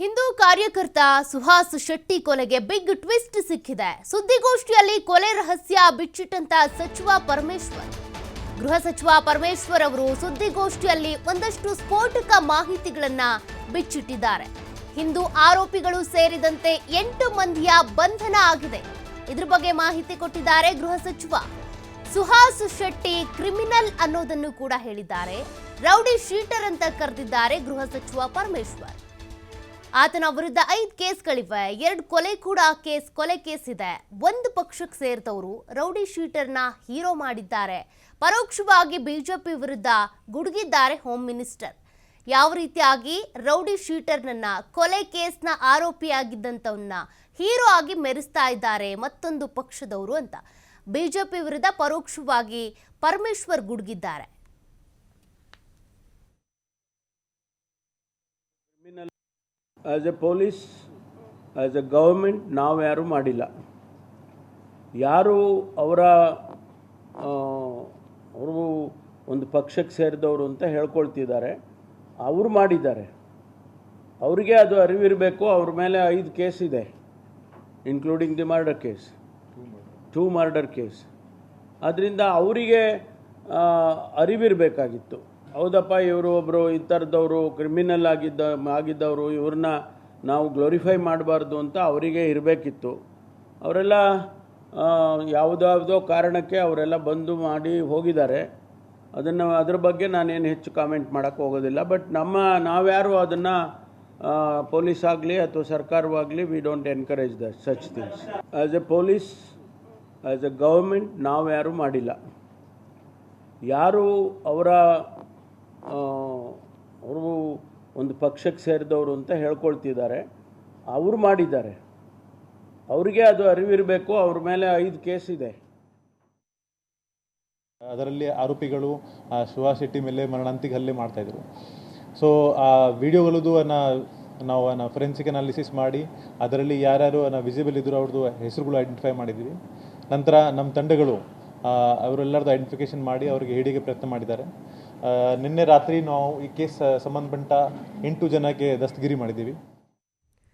ಹಿಂದೂ ಕಾರ್ಯಕರ್ತ ಸುಹಾಸ್ ಶೆಟ್ಟಿ ಕೊಲೆಗೆ big twist ಸಿಕ್ಕಿದೆ. ಸುದ್ದಿಗೋಷ್ಠಿಯಲ್ಲಿ ಕೊಲೆ ರಹಸ್ಯ ಬಿಚ್ಚಿಟ್ಟಂತ ಸಚಿವ ಪರಮೇಶ್ವರ್. ಗೃಹ ಸಚಿವ ಪರಮೇಶ್ವರ್ ಅವರು ಸುದ್ದಿಗೋಷ್ಠಿಯಲ್ಲಿ ಒಂದಷ್ಟು ಸ್ಫೋಟಕ ಮಾಹಿತಿಗಳನ್ನ ಬಿಚ್ಚಿಟ್ಟಿದ್ದಾರೆ. ಹಿಂದೂ ಆರೋಪಿಗಳು ಸೇರಿದಂತೆ ಎಂಟು ಮಂದಿಯ ಬಂಧನ ಆಗಿದೆ. ಇದ್ರ ಬಗ್ಗೆ ಮಾಹಿತಿ ಕೊಟ್ಟಿದ್ದಾರೆ ಗೃಹ ಸಚಿವ. ಸುಹಾಸ್ ಶೆಟ್ಟಿ ಕ್ರಿಮಿನಲ್ ಅನ್ನೋದನ್ನು ಕೂಡ ಹೇಳಿದ್ದಾರೆ. ರೌಡಿ ಶೀಟರ್ ಅಂತ ಕರೆದಿದ್ದಾರೆ ಗೃಹ ಸಚಿವ ಪರಮೇಶ್ವರ್. ಆತನ ವಿರುದ್ಧ ಐದು ಕೇಸ್ಗಳಿವೆ. ಎರಡು ಕೊಲೆ ಕೂಡ ಕೇಸ್ ಕೊಲೆ ಕೇಸ್ ಇದೆ ಒಂದು ಪಕ್ಷಕ್ಕೆ ಸೇರಿದವರು ರೌಡಿ ಶೀಟರ್ನ ಹೀರೋ ಮಾಡಿದ್ದಾರೆ. ಪರೋಕ್ಷವಾಗಿ ಬಿಜೆಪಿ ವಿರುದ್ಧ ಗುಡುಗಿದ್ದಾರೆ ಹೋಮ್ ಮಿನಿಸ್ಟರ್. ಯಾವ ರೀತಿಯಾಗಿ ರೌಡಿ ಶೀಟರ್ನನ್ನ ಕೊಲೆ ಕೇಸ್ನ ಆರೋಪಿಯಾಗಿದ್ದಂಥವನ್ನ ಹೀರೋ ಆಗಿ ಮೆರೆಸ್ತಾ ಇದ್ದಾರೆ ಮತ್ತೊಂದು ಪಕ್ಷದವರು ಅಂತ. ಬಿಜೆಪಿ ವಿರುದ್ಧ ಪರೋಕ್ಷವಾಗಿ Parameshwar ಗುಡುಗಿದ್ದಾರೆ. As a police as a government ನಾವು ಯಾರೂ ಮಾಡಿಲ್ಲ. ಯಾರು ಅವರ ಅವರು ಒಂದು ಪಕ್ಷಕ್ಕೆ ಸೇರಿದವರು ಅಂತ ಹೇಳ್ಕೊಳ್ತಿದ್ದಾರೆ. ಅವರು ಮಾಡಿದ್ದಾರೆ. ಅವರಿಗೆ ಅದು ಅರಿವಿರಬೇಕು ಅವ್ರ ಮೇಲೆ ಐದು ಕೇಸ್ ಇದೆ including the murder case two murder case ಅದರಿಂದ ಅವರಿಗೆ ಅರಿವಿರಬೇಕಾಗಿತ್ತು. ಹೌದಪ್ಪ, ಇವರು ಒಬ್ಬರು ಈ ಥರದವರು ಕ್ರಿಮಿನಲ್ ಆಗಿದ್ದ, ಆಗಿದ್ದವರು, ಇವ್ರನ್ನ ನಾವು ಗ್ಲೋರಿಫೈ ಮಾಡಬಾರ್ದು ಅಂತ ಅವರಿಗೆ ಇರಬೇಕಿತ್ತು. ಅವರೆಲ್ಲ ಯಾವುದಾವುದೋ ಕಾರಣಕ್ಕೆ ಅವರೆಲ್ಲ ಬಂದು ಮಾಡಿ ಹೋಗಿದ್ದಾರೆ. ಅದನ್ನು, ಅದ್ರ ಬಗ್ಗೆ ನಾನೇನು ಹೆಚ್ಚು ಕಾಮೆಂಟ್ ಮಾಡೋಕ್ಕೆ ಹೋಗೋದಿಲ್ಲ. ಬಟ್ ನಮ್ಮ, ನಾವ್ಯಾರು ಅದನ್ನು ಪೊಲೀಸ್ ಆಗಲಿ ಅಥವಾ ಸರ್ಕಾರವಾಗಲಿ we don't encourage the such things as a police as a government ನಾವು ಯಾರೂ ಮಾಡಿಲ್ಲ. ಯಾರು ಅವರ ಅವರು ಒಂದು ಪಕ್ಷಕ್ಕೆ ಸೇರಿದವರು ಅಂತ ಹೇಳ್ಕೊಳ್ತಿದ್ದಾರೆ. ಅವರು ಮಾಡಿದ್ದಾರೆ. ಅವರಿಗೆ ಅದು ಅರಿವಿರಬೇಕು, ಅವ್ರ ಮೇಲೆ ಐದು ಕೇಸ್ ಇದೆ. ಅದರಲ್ಲಿ ಆರೋಪಿಗಳು ಸುಹಾಸ್ ಶೆಟ್ಟಿ ಮೇಲೆ ಮರಣಾಂತಿಕ ಹಲ್ಲೆ ಮಾಡ್ತಾಯಿದ್ರು ಸೊ ಆ, ವಿಡಿಯೋಗಳದ್ದು ನಾವು ಫೊರೆನ್ಸಿಕ್ ಅನಾಲಿಸಿಸ್ ಮಾಡಿ, ಅದರಲ್ಲಿ ಯಾರ್ಯಾರು ವಿಸಿಬಲ್ ಇದ್ದರು ಅವ್ರದ್ದು ಹೆಸರುಗಳು ಐಡೆಂಟಿಫೈ ಮಾಡಿದ್ದೀವಿ ನಂತರ ನಮ್ಮ ತಂಡಗಳು ಅವರೆಲ್ಲರದ್ದು ಐಡೆಂಟಿಫಿಕೇಶನ್ ಮಾಡಿ, ಅವರಿಗೆ ಹಿಡಿಗೆ ಪ್ರಯತ್ನ ಮಾಡಿದ್ದಾರೆ. ನಿನ್ನೆ ರಾತ್ರಿ ನಾವು ಈ ಕೇಸ್ ಸಂಬಂಧಪಟ್ಟ ಎಂಟು ಜನಕ್ಕೆ ದಸ್ತಗಿರಿ ಮಾಡಿದ್ದೀವಿ.